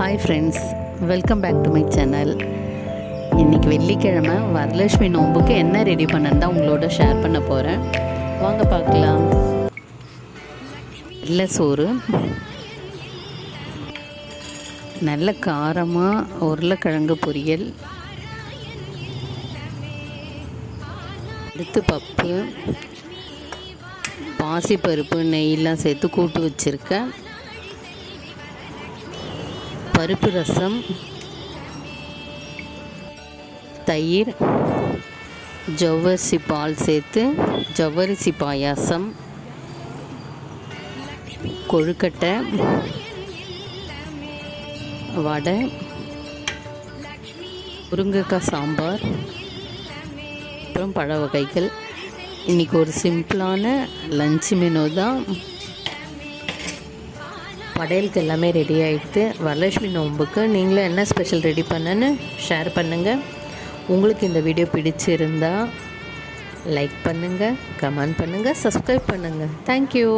Hi friends welcome back to my channel இன்றைக்கி வெள்ளிக்கிழமை வரலட்சுமி நோம்புக்கு என்ன ரெடி பண்ணேன்னு தான் உங்களோட ஷேர் பண்ண போகிறேன் வாங்க பார்க்கலாம். இல்லை சோறு. நல்ல காரமாக உருளைக்கிழங்கு பொரியல். அடுத்து பப்பு. பாசிப்பருப்பு நெய்லாம் சேர்த்து கூட்டு வச்சுருக்கேன். பருப்பு ரசம் தயிர் ஜவ்வரிசி பால் சேர்த்து ஜவ்வரிசி பாயாசம் கொழுக்கட்டை வடை முருங்கைக்காய் சாம்பார் அப்புறம் பழ வகைகள். இன்றைக்கி ஒரு சிம்பிளான லஞ்ச் மெனு தான். படையலுக்கு எல்லாமே ரெடி ஆகிடுது வரலட்சுமி நோம்புக்கு நீங்களும் என்ன ஸ்பெஷல் ரெடி பண்ணுன்னு ஷேர் பண்ணுங்கள் உங்களுக்கு இந்த வீடியோ பிடிச்சிருந்தால் லைக் பண்ணுங்கள் கமெண்ட் பண்ணுங்கள் சப்ஸ்கிரைப் பண்ணுங்கள் தேங்க்யூ